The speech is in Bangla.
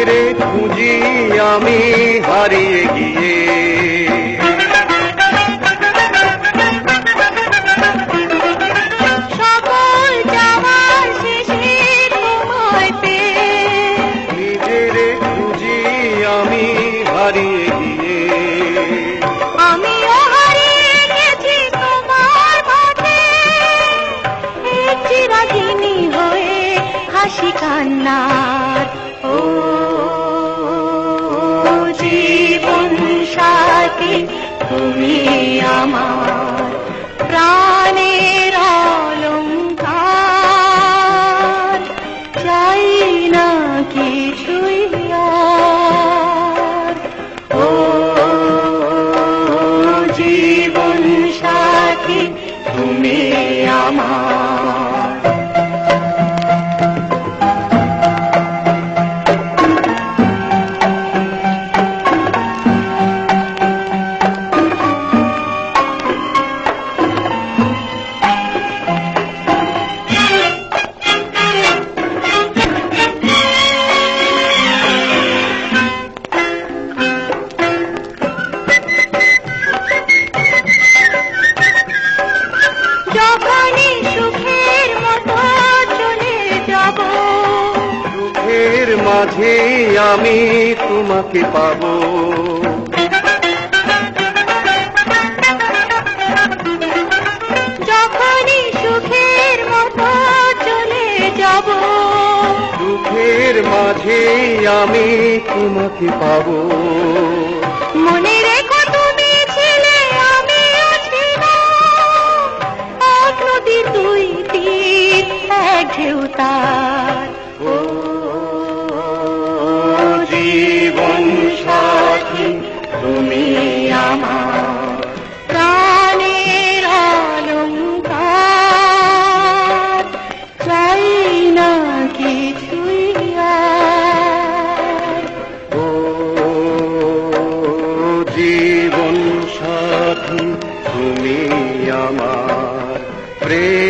নিজের খুঁজি আমি হারিয়ে গিয়ে। হয়ে হাসি কান্নার। ও জীবন সাথী, তুমি আমার প্রাণের অলঙ্কার। চাই না কিছুই ও জীবন সাথী, তুমি আমার মাঝে আমি তোমাকে পাবো। যখনই সুখের মতো চলে যাব দুঃখের মাঝে আমি তোমাকে পাবো। জীবন